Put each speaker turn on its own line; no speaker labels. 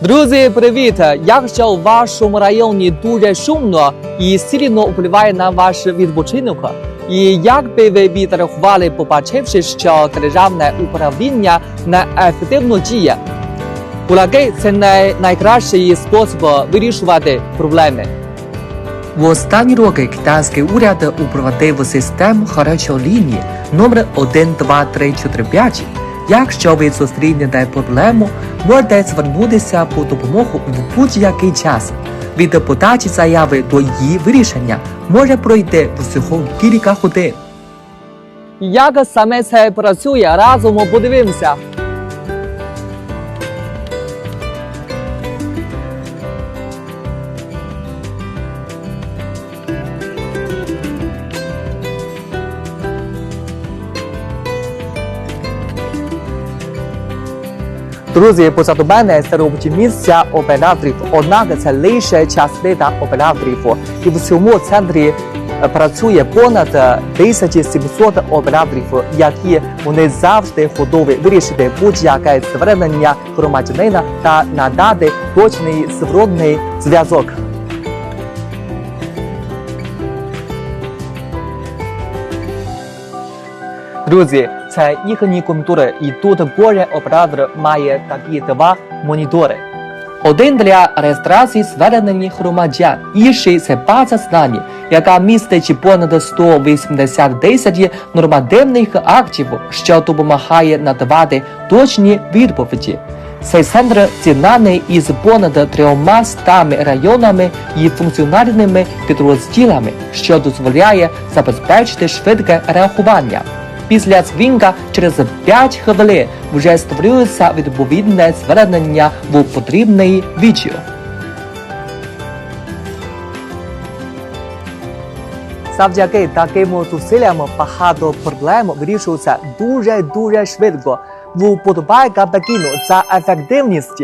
Друзі, привіт! Якщо у вашому районі дуже шумно і сильно впливає на ваш відпочинок, і як би ви відреагували, побачивши, що державне управління неефективно діє? Кулаки – це не найкращий спосіб вирішувати проблеми. В останні роки китайський уряд упровадив систему гарячої лінії номер 12345. Якщо ви зустрінете проблему, можете звернутися по допомогу в будь-який час. Від подачі заяви до її вирішення може пройти всього кілька годин. Як саме це працює, разом подивимося. Друзі, позаду мене робочі місця операторів. Однак це лише частина операторів. І в цьому центрі е, працює понад е, 1700 операторів, які вони завжди готові вирішити будь-яке звернення громадянина та надати точний зворотний зв'язок. Друзі, це їхні контури, і тут оператор має такі два монітори. Один для реєстрації звернень громадян, інший це база знань, яка містить понад 180 тисяч нормативних актів, що допомагає надавати точні відповіді. Цей центр з'єднаний із понад трьома стами районами і функціональними підрозділами, що дозволяє забезпечити швидке реагування. Після дзвінка через 5 хвилин вже створюється відповідне звернення в потрібний відділ. Завдяки таким зусиллям багато проблем вирішується дуже дуже швидко. Вподобайка Пекіну за ефективність.